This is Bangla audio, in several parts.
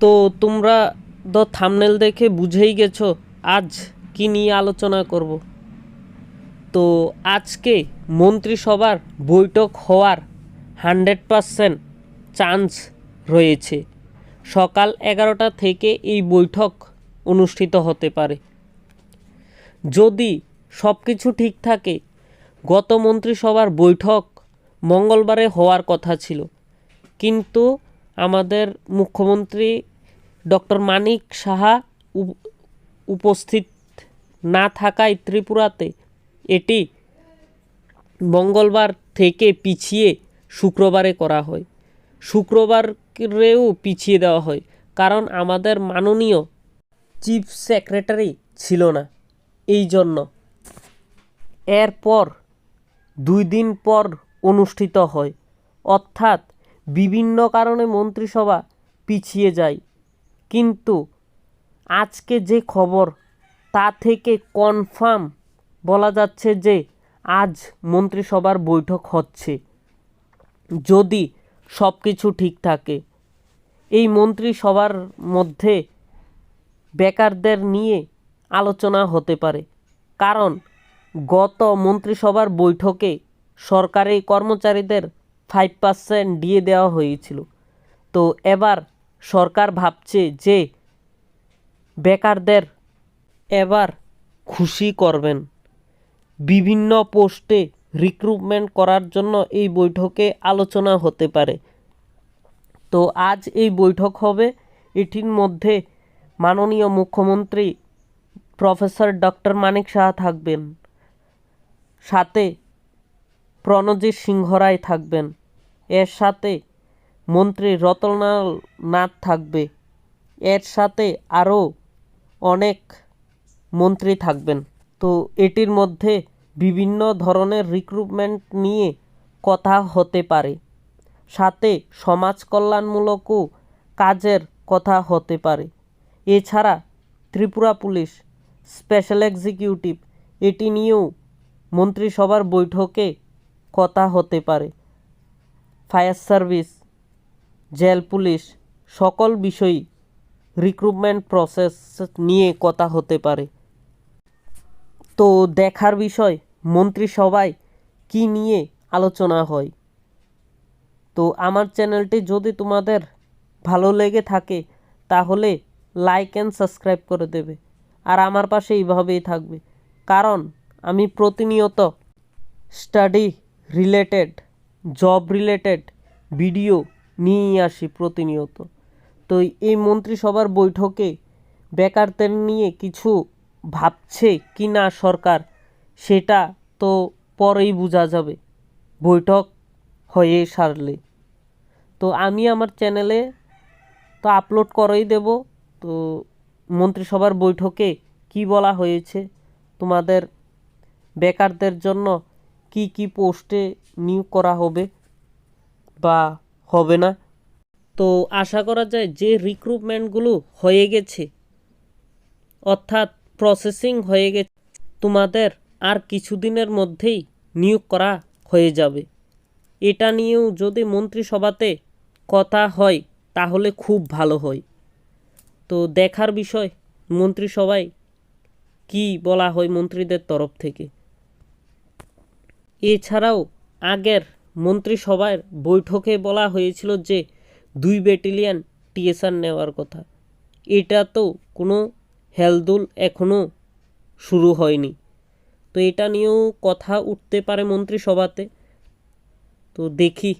তো তোমরা দ থামনেল দেখে বুঝেই গেছো, আজ কি নিয়ে আলোচনা করব? তো আজকে মন্ত্রিসভার বৈঠক হওয়ার হান্ড্রেড পারসেন্ট চান্স রয়েছে। সকাল এগারোটা থেকে এই বৈঠক অনুষ্ঠিত হতে পারে। যদি সব কিছু ঠিক থাকে, গত মন্ত্রিসভার বৈঠক মঙ্গলবারে হওয়ার কথা ছিল। কিন্তু আমাদের মুখ্যমন্ত্রী ডক্টর মানিক সাহা উপ- উপস্থিত না থাকায় ত্রিপুরাতে এটি মঙ্গলবার থেকে পিছিয়ে শুক্রবারে করা হয়। শুক্রবারেও পিছিয়ে দেওয়া হয়, কারণ আমাদের মাননীয় চিফ সেক্রেটারি ছিল না। এই জন্য এরপর দুই দিন পর অনুষ্ঠিত হয়। অর্থাৎ বিভিন্ন কারণে মন্ত্রিসভা পিছিয়ে যায়। কিন্তু আজকে যে খবর, তা থেকে কনফার্ম বলা যাচ্ছে যে আজ মন্ত্রিসভার বৈঠক হচ্ছে। যদি সব কিছু ঠিক থাকে, এই মন্ত্রিসভার মধ্যে বেকারদের নিয়ে আলোচনা হতে পারে। কারণ গত মন্ত্রিসভার বৈঠকে সরকারি কর্মচারীদের ফাইভ পার্সেন্ট দিয়ে দেওয়া হয়েছিল। তো এবার সরকার ভাবছে যে বেকারদের এবার খুশি করবেন। বিভিন্ন পোস্টে রিক্রুটমেন্ট করার জন্য এই বৈঠকে আলোচনা হতে পারে। তো আজ এই বৈঠক হবে। এটির মধ্যে মাননীয় মুখ্যমন্ত্রী প্রফেসর ডক্টর মানিক শাহ থাকবেন। সাথে প্রণজিৎ সিংহ রায় থাকবেন। এর সাথে মন্ত্রী রতনলাল নাথ থাকবে। এর সাথে আরও অনেক মন্ত্রী থাকবেন। তো এটির মধ্যে বিভিন্ন ধরনের রিক্রুটমেন্ট নিয়ে কথা হতে পারে। সাথে সমাজ কল্যাণমূলকও কাজের কথা হতে পারে। এছাড়া ত্রিপুরা পুলিশ স্পেশাল এক্সিকিউটিভ এটি নিয়েও মন্ত্রিসভার বৈঠকে কথা হতে পারে। ফায়ার সার্ভিস জেল, পুলিশ সকল বিষয়ই রিক্রুটমেন্ট প্রসেস নিয়ে কথা হতে পারে। তো দেখার বিষয়, মন্ত্রিসভায় কি নিয়ে আলোচনা হয়? তো আমার চ্যানেলটি যদি তোমাদের ভালো লেগে থাকে, তাহলে লাইক অ্যান্ড সাবস্ক্রাইব করে দেবে। আর আমার পাশে এইভাবেই থাকবে। কারণ আমি প্রতিনিয়ত study related job related video নিয়েই আসি প্রতিনিয়ত। তো এই মন্ত্রিসভার বৈঠকে বেকারদের নিয়ে কিছু ভাবছে কি না সরকার, সেটা তো পরেই বোঝা যাবে। বৈঠক হয়ে সারলে। তো আমি আমার চ্যানেলে তো আপলোড করেই দেব। তো মন্ত্রিসভার বৈঠকে কি বলা হয়েছে, তোমাদের বেকারদের জন্য কি কি পোস্টে নিয়োগ করা হবে বা হবে না। তো আশা করা যায় যে রিক্রুটমেন্টগুলো হয়ে গেছে। অর্থাৎ প্রসেসিং হয়ে গেছে। তোমাদের আর কিছুদিনের মধ্যেই নিয়োগ করা হয়ে যাবে। এটা নিয়েও যদি মন্ত্রিসভাতে কথা হয়, তাহলে খুব ভালো হয়। তো দেখার বিষয়, মন্ত্রিসভায় কি বলা হয় মন্ত্রীদের তরফ থেকে। এছাড়াও আগের মন্ত্রিসভার বৈঠকে বলা হয়েছিল যে দুই ব্যাটালিয়ান টিএসআর নেওয়ার কথা। এটা তো কোনো হেলদুল এখনও শুরু হয়নি। তো এটা নিয়েও কথা উঠতে পারে মন্ত্রিসভাতে। তো দেখি।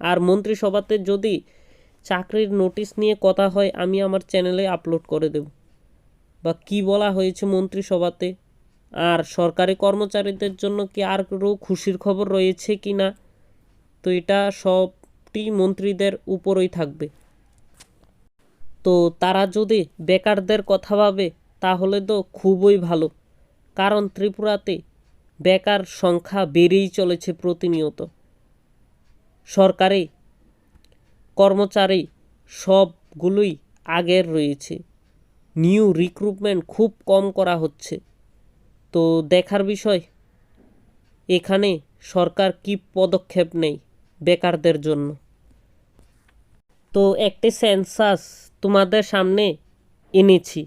আর মন্ত্রিসভাতে যদি চাকরির নোটিশ নিয়ে কথা হয়, আমি আমার চ্যানেলে আপলোড করে দেব। বা কি বলা হয়েছে মন্ত্রিসভাতে? আর সরকারি কর্মচারীদের জন্য কি আর কোনো খুশির খবর রয়েছে কি না তো এটা সবটি মন্ত্রীদের উপরই থাকবে। তো তারা যদি বেকারদের কথা ভাবে, তাহলে তো খুবই ভালো। কারণ ত্রিপুরাতে বেকার সংখ্যা বেড়েই চলেছে প্রতিনিয়ত। সরকারি কর্মচারী সবগুলোই আগের রয়েছে। নিউ রিক্রুটমেন্ট খুব কম করা হচ্ছে। তো দেখার বিষয়, এখানে সরকার কি পদক্ষেপ নেই বেকারদের জন্য। তো একটি সেন্সাস তোমাদের সামনে এনেছি।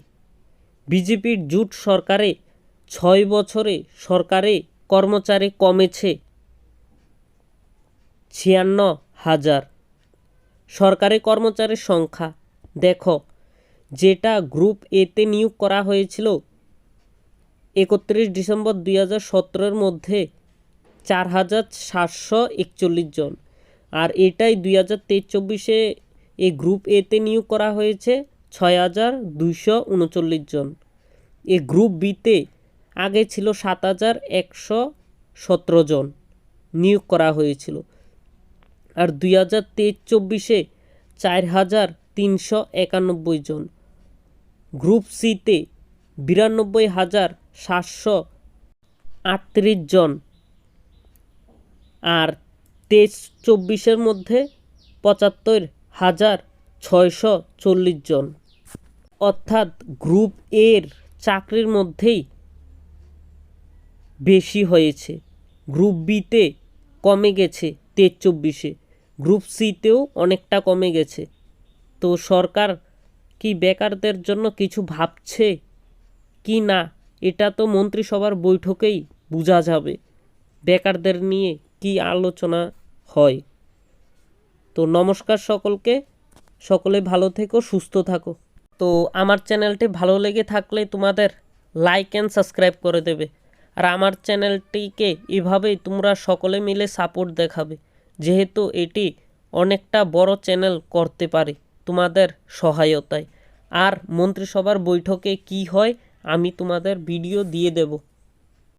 বিজেপির জুট সরকারে ছয় বছরে সরকারে কর্মচারী কমেছে ছিয়ান্ন হাজার। সরকারি কর্মচারীর সংখ্যা, দেখো, যেটা গ্রুপ এতে নিয়োগ করা হয়েছিল একত্রিশ ডিসেম্বর দুই হাজার সতেরোর মধ্যে চার হাজার সাতশো একচল্লিশ জন। আর এটাই দুই হাজার তেইশ চব্বিশে এই গ্রুপ এতে নিয়োগ করা হয়েছে ছয় হাজার দুইশো উনচল্লিশ জন। এ গ্রুপ বিতে আগে ছিল সাত হাজার একশো সতেরো জন নিয়োগ করা হয়েছিল। আর দুই হাজার তেইশ চব্বিশে চার হাজার তিনশো একানব্বই জন। গ্রুপ সিতে বিরানব্বই হাজার সাতশো আটত্রিশ জন আর তেইশ চব্বিশের মধ্যে পঁচাত্তর হাজার ছয়শো চল্লিশ জন। অর্থাৎ গ্রুপ এর চাকরির মধ্যেই বেশি হয়েছে। গ্রুপ বিতে কমে গেছে তেইশ চব্বিশে। গ্রুপ সিতেও অনেকটা কমে গেছে। তো সরকার কি বেকারদের জন্য কিছু ভাবছে কি না, এটা তো মন্ত্রিসভার বৈঠকেই বোঝা যাবে। বেকারদের নিয়ে কি আলোচনা হয়? তো নমস্কার সকলকে। সকলে ভালো থেকো, সুস্থ থাকো। তো আমার চ্যানেলটি ভালো লেগে থাকলে তোমাদের লাইক অ্যান্ড সাবস্ক্রাইব করে দেবে। আর আমার চ্যানেলটিকে এভাবেই তোমরা সকলে মিলে সাপোর্ট দেখাবে, যেহেতু এটি অনেকটা বড় চ্যানেল করতে পারে তোমাদের সহায়তায়। আর মন্ত্রিসভার বৈঠকে কি হয়, আমি তোমাদের ভিডিও দিয়ে দেব।